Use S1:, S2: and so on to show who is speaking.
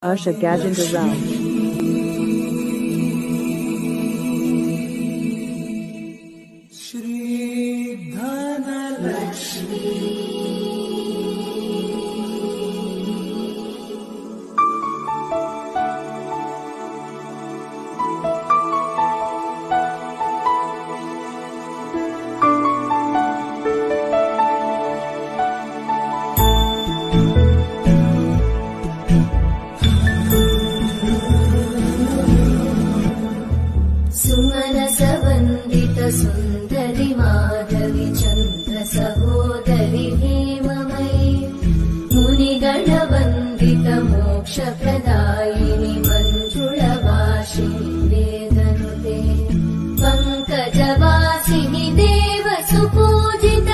S1: Usher gathered around. Shri Dhanalakshmi.
S2: मये मुनिगढवन्दितमोक्षप्रदायिनि मञ्जुरवासिनि देवनुते पङ्कजवासिनि देवसु पूजित